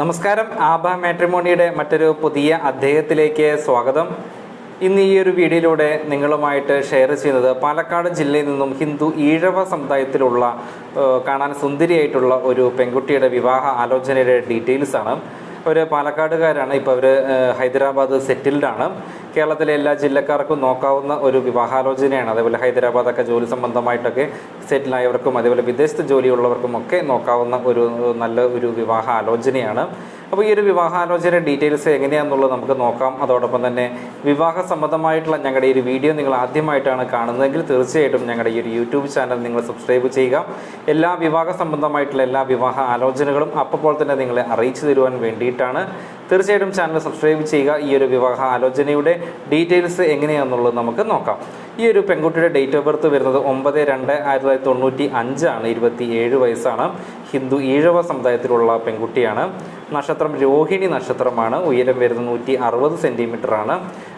നമസ്കാരം. ആഭ മാട്രിമോണിയുടെ മറ്റൊരു പുതിയ അദ്ദേഹത്തിലേക്ക് സ്വാഗതം. ഇന്ന് ഈ ഒരു വീഡിയോയിലൂടെ നിങ്ങളുമായിട്ട് ഷെയർ ചെയ്യുന്നത് പാലക്കാട് ജില്ലയിൽ നിന്നും ഹിന്ദു ഈഴവ സമുദായത്തിലുള്ള കാണാൻ സുന്ദരിയായിട്ടുള്ള ഒരു പെൺകുട്ടിയുടെ വിവാഹ ആലോചനയുടെ ഡീറ്റെയിൽസാണ് അവർ പാലക്കാടുകാരാണ്. ഇപ്പോൾ അവർ ഹൈദരാബാദ് സെറ്റിൽഡാണ് കേരളത്തിലെ എല്ലാ ജില്ലക്കാർക്കും നോക്കാവുന്ന ഒരു വിവാഹാലോചനയാണ്. അതേപോലെ ഹൈദരാബാദൊക്കെ ജോലി സംബന്ധമായിട്ടൊക്കെ സെറ്റിലായവർക്കും അതേപോലെ വിദേശത്ത് ജോലിയുള്ളവർക്കും ഒക്കെ നോക്കാവുന്ന ഒരു നല്ല ഒരു വിവാഹ ആലോചനയാണ് അപ്പോൾ ഈ ഒരു വിവാഹാലോചന ഡീറ്റെയിൽസ് എങ്ങനെയാണെന്നുള്ളത് നമുക്ക് നോക്കാം. അതോടൊപ്പം തന്നെ വിവാഹ സംബന്ധമായിട്ടുള്ള ഞങ്ങളുടെ ഈ ഒരു വീഡിയോ നിങ്ങൾ ആദ്യമായിട്ടാണ് കാണുന്നതെങ്കിൽ തീർച്ചയായിട്ടും ഞങ്ങളുടെ ഈ ഒരു യൂട്യൂബ് ചാനൽ നിങ്ങൾ സബ്സ്ക്രൈബ് ചെയ്യുക. എല്ലാ വിവാഹ സംബന്ധമായിട്ടുള്ള എല്ലാ വിവാഹ ആലോചനകളും അപ്പോൾ തന്നെ നിങ്ങളെ അറിയിച്ചു തരുവാൻ വേണ്ടിയിട്ടാണ്. തീർച്ചയായിട്ടും ചാനൽ സബ്സ്ക്രൈബ് ചെയ്യുക. ഈ ഒരു വിവാഹ ആലോചനയുടെ ഡീറ്റെയിൽസ് എങ്ങനെയാണെന്നുള്ളത് നമുക്ക് നോക്കാം. ഈ ഒരു പെൺകുട്ടിയുടെ ഡേറ്റ് ഓഫ് ബർത്ത് വരുന്നത് ഒമ്പത് രണ്ട് ആയിരത്തി തൊള്ളായിരത്തി തൊണ്ണൂറ്റി അഞ്ചാണ് ഇരുപത്തി ഏഴ് വയസ്സാണ്. ഹിന്ദു ഈഴവ സമുദായത്തിലുള്ള പെൺകുട്ടിയാണ്. നക്ഷത്രം രോഹിണി നക്ഷത്രമാണ്. ഉയരം വരുന്നത് നൂറ്റി അറുപത് സെന്റിമീറ്റർ ആണ്.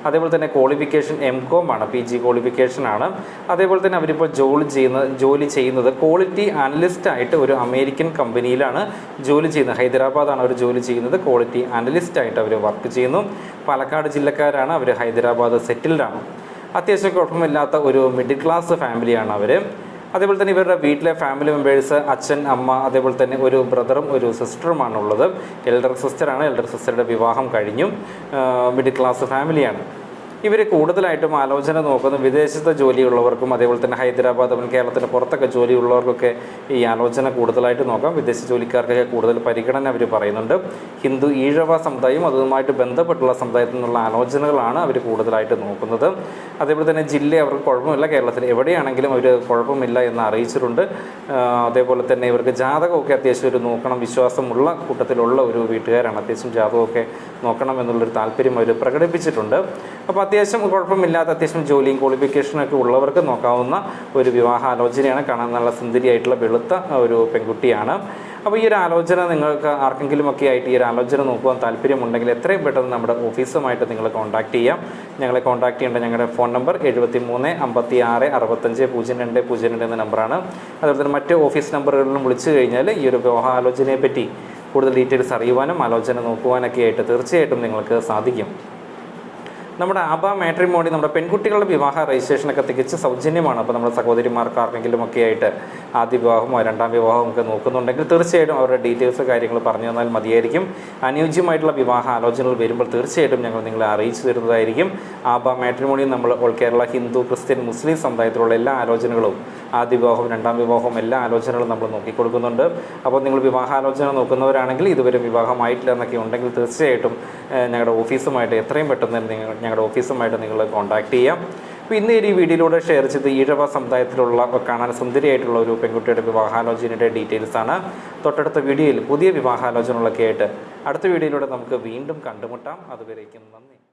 അതേപോലെ തന്നെ ക്വാളിഫിക്കേഷൻ എം കോം ആണ് പി ജി ക്വാളിഫിക്കേഷൻ ആണ്. അതേപോലെ തന്നെ അവരിപ്പോൾ ജോലി ചെയ്യുന്ന ജോലി ചെയ്യുന്നത് ക്വാളിറ്റി അനലിസ്റ്റ് ആയിട്ട് ഒരു അമേരിക്കൻ കമ്പനിയിലാണ് ജോലി ചെയ്യുന്നത്. ഹൈദരാബാദാണ് അവർ ജോലി ചെയ്യുന്നത്. ക്വാളിറ്റി അനലിസ്റ്റ് ആയിട്ട് അവർ വർക്ക് ചെയ്യുന്നു. പാലക്കാട് ജില്ലക്കാരാണ് അവർ ഹൈദരാബാദ് സെറ്റിൽഡാണ് അത്യാവശ്യം കുഴപ്പമില്ലാത്ത ഒരു മിഡിൽ ക്ലാസ് ഫാമിലിയാണ് അവർ. അതേപോലെ തന്നെ ഇവരുടെ വീട്ടിലെ ഫാമിലി മെമ്പേഴ്സ് അച്ഛൻ അമ്മ അതേപോലെ തന്നെ ഒരു ബ്രദറും ഒരു സിസ്റ്ററുമാണ് ഉള്ളത് എൽഡർ സിസ്റ്ററാണ് എൽഡർ സിസ്റ്ററുടെ വിവാഹം കഴിഞ്ഞു. മിഡിൽ ക്ലാസ് ഫാമിലിയാണ് ഇവർ കൂടുതലായിട്ടും ആലോചന നോക്കുന്നത് വിദേശത്തെ ജോലിയുള്ളവർക്കും അതേപോലെ തന്നെ ഹൈദരാബാദ് അവൻ കേരളത്തിന് പുറത്തൊക്കെ ജോലിയുള്ളവർക്കൊക്കെ ഈ ആലോചന കൂടുതലായിട്ട് നോക്കാം. വിദേശ ജോലിക്കാർക്കൊക്കെ കൂടുതൽ പരിഗണന അവർ പറയുന്നുണ്ട്. ഹിന്ദു ഈഴവ സമുദായം അതുമായിട്ട് ബന്ധപ്പെട്ടുള്ള സമുദായത്തിൽ നിന്നുള്ള ആലോചനകളാണ് അവർ കൂടുതലായിട്ട് നോക്കുന്നത്. അതേപോലെ തന്നെ ജില്ല അവർക്ക് കുഴപ്പമില്ല. കേരളത്തിൽ എവിടെയാണെങ്കിലും അവർ കുഴപ്പമില്ല എന്ന് അറിയിച്ചിട്ടുണ്ട്. അതേപോലെ തന്നെ ഇവർക്ക് ജാതകമൊക്കെ അത്യാവശ്യം ഒരു നോക്കണം വിശ്വാസമുള്ള കൂട്ടത്തിലുള്ള ഒരു വീട്ടുകാരാണ്. അത്യാവശ്യം ജാതകമൊക്കെ നോക്കണം എന്നുള്ളൊരു താല്പര്യം അവർ പ്രകടിപ്പിച്ചിട്ടുണ്ട്. അപ്പോൾ അത്യാവശ്യം കുഴപ്പമില്ലാത്ത അത്യാവശ്യം ജോലിയും ക്വാളിഫിക്കേഷനും ഒക്കെ ഉള്ളവർക്ക് നോക്കാവുന്ന ഒരു വിവാഹാലോചനയാണ് കാണാൻ നല്ല സുന്ദരിയായിട്ടുള്ള വെളുത്ത ഒരു പെൺകുട്ടിയാണ്. അപ്പോൾ ഈ ഒരു ആലോചന നിങ്ങൾക്ക് ആർക്കെങ്കിലും ഒക്കെ ആയിട്ട് ഈ ഒരു ആലോചന നോക്കുവാൻ താല്പര്യമുണ്ടെങ്കിൽ എത്രയും പെട്ടെന്ന് നമ്മുടെ ഓഫീസുമായിട്ട് നിങ്ങൾ കോൺടാക്ട് ചെയ്യാം. ഞങ്ങളെ കോൺടാക്ട് ചെയ്യേണ്ട ഞങ്ങളുടെ ഫോൺ നമ്പർ എഴുപത്തി മൂന്ന് അമ്പത്തി ആറ് അറുപത്തഞ്ച് പൂജ്യം രണ്ട് പൂജ്യം രണ്ട് എന്ന നമ്പറാണ് അതുപോലെ തന്നെ മറ്റ് ഓഫീസ് നമ്പറുകളിലും വിളിച്ചു കഴിഞ്ഞാൽ ഈ ഒരു വിവാഹാലോചനയെ പറ്റി കൂടുതൽ ഡീറ്റെയിൽസ് അറിയുവാനും ആലോചന നോക്കുവാനൊക്കെ ആയിട്ട് തീർച്ചയായിട്ടും നിങ്ങൾക്ക് സാധിക്കും. നമ്മുടെ ആബ മാട്രിമോണി നമ്മുടെ പെൺകുട്ടികളുടെ വിവാഹ രജിസ്ട്രേഷനൊക്കെ തികച്ച് സൗജന്യമാണ്. അപ്പോൾ നമ്മുടെ സഹോദരിമാർക്ക് ആർക്കെങ്കിലും ഒക്കെ ആയിട്ട് ആദ്യ വിവാഹമോ രണ്ടാം വിവാഹമോ ഒക്കെ നോക്കുന്നുണ്ടെങ്കിൽ തീർച്ചയായിട്ടും അവരുടെ ഡീറ്റെയിൽസ് കാര്യങ്ങൾ പറഞ്ഞു തന്നാൽ മതിയായിരിക്കും. അനുയോജ്യമായിട്ടുള്ള വിവാഹ ആലോചനകൾ വരുമ്പോൾ തീർച്ചയായിട്ടും ഞങ്ങൾ നിങ്ങളെ അറിയിച്ചു തരുന്നതായിരിക്കും. ആബ മാട്രിമോണി നമ്മൾ all Kerala Hindu Christian Muslim സമുദായത്തിലുള്ള എല്ലാ ആലോചനകളും ആദ്യ വിവാഹം രണ്ടാം വിവാഹവും എല്ലാ ആലോചനകളും നമ്മൾ നോക്കിക്കൊടുക്കുന്നുണ്ട്. അപ്പോൾ നിങ്ങൾ വിവാഹാലോചന നോക്കുന്നവരാണെങ്കിൽ ഇതുവരെ വിവാഹമായിട്ടില്ല എന്നൊക്കെ ഉണ്ടെങ്കിൽ തീർച്ചയായിട്ടും ഞങ്ങളുടെ ഓഫീസുമായിട്ട് എത്രയും പെട്ടെന്ന് നിങ്ങൾ ഞങ്ങളുടെ ഓഫീസുമായിട്ട് നിങ്ങൾ കോൺടാക്ട് ചെയ്യാം. അപ്പോൾ ഇന്ന് ഈ വീഡിയോയിലൂടെ ഷെയർ ചെയ്ത് ഈഴവ സമുദായത്തിലുള്ള കാണാൻ സുന്ദരിയായിട്ടുള്ള ഒരു പെൺകുട്ടിയുടെ വിവാഹാലോചനയുടെ ഡീറ്റെയിൽസ് ആണ്. തൊട്ടടുത്ത വീഡിയോയിൽ പുതിയ വിവാഹാലോചനകളൊക്കെ ആയിട്ട് അടുത്ത വീഡിയോയിലൂടെ നമുക്ക് വീണ്ടും കണ്ടുമുട്ടാം. അതുവരേക്കും നന്ദി.